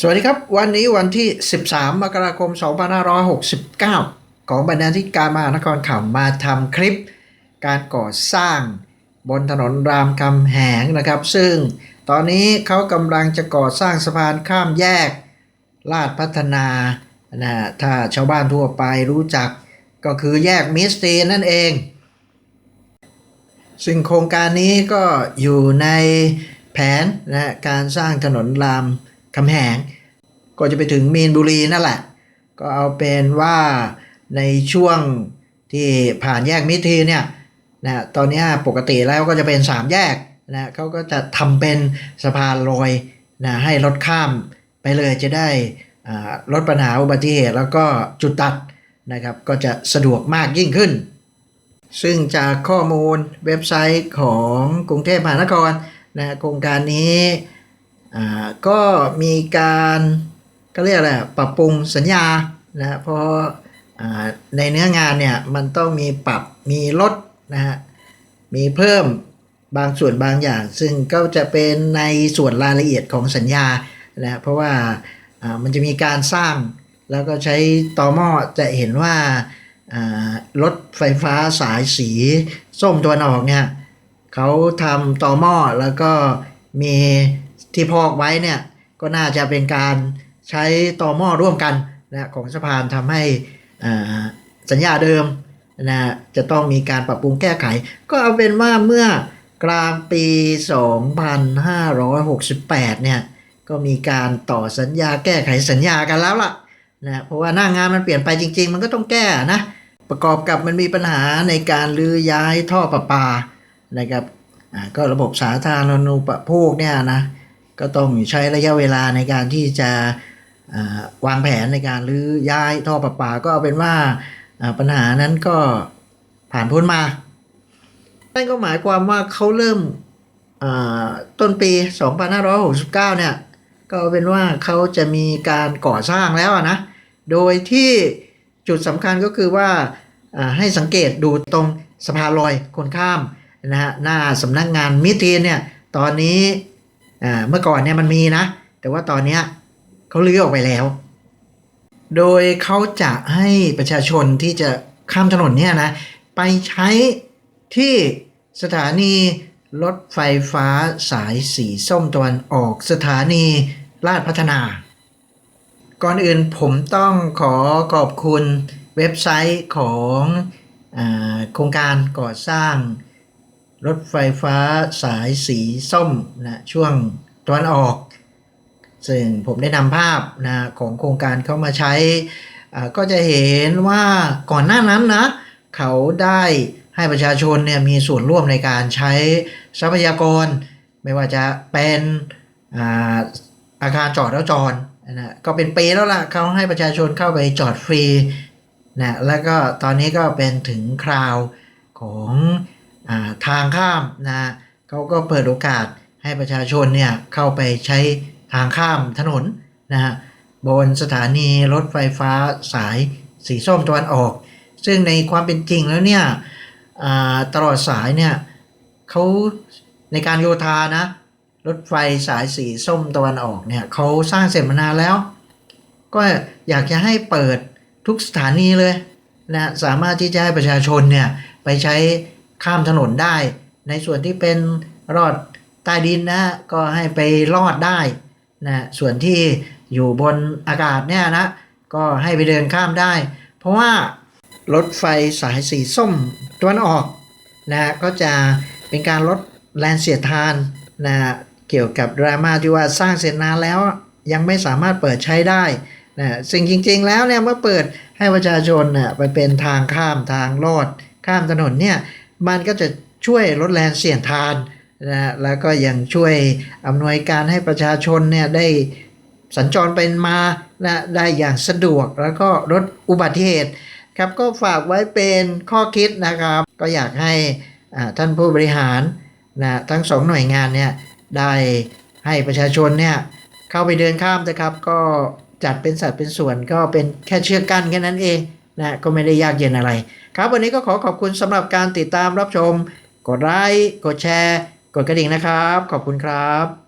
สวัสดีครับ วันนี้วันที่ 13 มกราคม 2569 ของบรรณาธิการมหานครข่าวมาทำคลิป การก่อสร้างบนถนนรามคำแหงนะครับ ซึ่งตอนนี้เขากำลังจะก่อสร้างสะพานข้ามแยก ลาดพัฒนานะถ้าชาวบ้านทั่วไปรู้จักก็คือแยกมิสตีนั่นเอง ซึ่งโครงการนี้ก็อยู่ในแผนนะฮะการสร้างถนนรามค คำแหงก็จะไปถึงมีนบุรีนั่นแหละ ก็เอาเป็นว่าในช่วงที่ผ่านแยกมิตรทีเนี่ยนะตอนนี้ปกติแล้วก็จะเป็น 3 แยกนะเขาก็จะทำเป็นสะพานลอยนะให้รถข้ามไปเลยจะได้ลดปัญหาอุบัติเหตุแล้วก็จุดตัดนะครับก็จะสะดวกมากยิ่งขึ้น ซึ่งจากข้อมูลเว็บไซต์ของกรุงเทพมหานครนะโครงการนี้ อ่าก็มีการก็เรียกอะไรปรับปรุงสัญญานะเพราะในเนื้องานเนี่ยมันต้องมีปรับมีลดนะฮะมีเพิ่มบางส่วนบางอย่าง ซึ่งก็จะเป็นในส่วนรายละเอียดของสัญญานะเพราะว่ามันจะมีการสร้างแล้วก็ใช้ตอหม้อจะเห็นว่าอ่ารถไฟฟ้าสายสีส้มตัวนออกเนี่ยเขาทำต่อหม้อแล้วก็มี ที่พอกไว้เนี่ยก็น่าจะเป็นการใช้ต่อหม้อร่วมกันนะของสะพานทำให้อ่าสัญญาเดิมนะจะต้องมีการปรับปรุงแก้ไข ก็เอาเป็นว่าเมื่อกลางปี 2568 เนี่ยก็มีการต่อสัญญาแก้ไขสัญญากันแล้วล่ะนะเพราะว่าหน้างานมันเปลี่ยนไปจริง ๆ มันก็ต้องแก้นะประกอบกับมันมีปัญหาในการลื้อย้ายท่อประปานะครับอ่าก็ระบบสาธารณูปโภคเนี่ยนะ ก็ต้องใช้ระยะเวลาในการที่จะวางแผนในการลื้อย้ายท่อประปาก็เป็นว่าปัญหานั้นก็ผ่านพ้นมานั่นก็หมายความว่าเขาเริ่มอ่าต้นปี 2569 เนี่ย ก็เป็นว่าเขาจะมีการก่อสร้างแล้วนะ โดยที่จุดสำคัญก็คือว่าให้สังเกตดูตรงสะพานลอยคนข้ามนะฮะหน้าสำนักงานมิตรีเนี่ย ตอนนี้ อ่าเมื่อก่อนเนี่ยมันมีนะ แต่ว่าตอนเนี้ยเขาลื้อออกไปแล้ว โดยเขาจะให้ประชาชนที่จะข้ามถนนเนี่ยนะ ไปใช้ที่สถานีรถไฟฟ้าสายสีส้มตะวันออกสถานีลาดพัฒนา ก่อนอื่นผมต้องขอขอบคุณเว็บไซต์ของอโครงการก่อสร้าง รถไฟฟ้าสายสีส้มนะช่วงตะวันออก ซึ่งผมได้นำภาพนะของโครงการเข้ามาใช้ ก็จะเห็นว่าก่อนหน้านั้นนะเขาได้ให้ประชาชนเนี่ยมีส่วนร่วมในการใช้ทรัพยากร ไม่ว่าจะเป็นอาอาคารจอดแล้วจอดนะก็เป็นปีแล้วล่ะเขาให้ประชาชนเข้าไปจอดฟรีนะแล้วก็ตอนนี้ก็เป็นถึงคราวของ ทางข้ามนะเขาก็เปิดโอกาสให้ประชาชนเนี่ยเข้าไปใช้ทางข้ามถนนนะฮะบนสถานีรถไฟฟ้าสายสีส้มตะวันออก ซึ่งในความเป็นจริงแล้วเนี่ยตลอดสายเนี่ยเขาในการโยธานะรถไฟสายสีส้มตะวันออกเนี่ยเขาสร้างเสร็จมานานแล้ว ก็อยากจะให้เปิดทุกสถานีเลยนะสามารถที่จะให้ประชาชนเนี่ยไปใช้ ข้ามถนนได้ ในส่วนที่เป็นรอดใต้ดินนะก็ให้ไปรอดได้นะส่วนที่อยู่บนอากาศเนี่ยนะก็ให้ไปเดินข้ามได้ เพราะว่ารถไฟสายสีส้มตะวันออกนะก็จะเป็นการลดแรงเสียดทานนะเกี่ยวกับดราม่าที่ว่าสร้างเสร็จนานแล้วยังไม่สามารถเปิดใช้ได้นะสิ่งจริง ๆ แล้วเนี่ยเมื่อเปิดให้ประชาชนน่ะไปเป็นทางข้ามทางลอดข้ามถนนเนี่ย มันก็จะช่วยลดแรงเสียดทานนะแล้วก็ยังช่วยอำนวยการให้ประชาชนเนี่ยได้สัญจรเป็นมานะได้อย่างสะดวกแล้วก็ลดอุบัติเหตุครับก็ฝากไว้เป็นข้อคิดนะครับ ก็อยากให้ท่านผู้บริหารนะทั้งสองหน่วยงานเนี่ยได้ให้ประชาชนเนี่ยเข้าไปเดินข้ามนะครับ ก็จัดเป็นสัดเป็นส่วนก็เป็นแค่เชือกกั้นแค่นั้นเอง นะก็ไม่ได้ยากเย็นอะไร ครับวันนี้ก็ขอขอบคุณสำหรับการติดตามรับชม กดไลค์กดแชร์ กดกระดิ่งนะครับ ขอบคุณครับ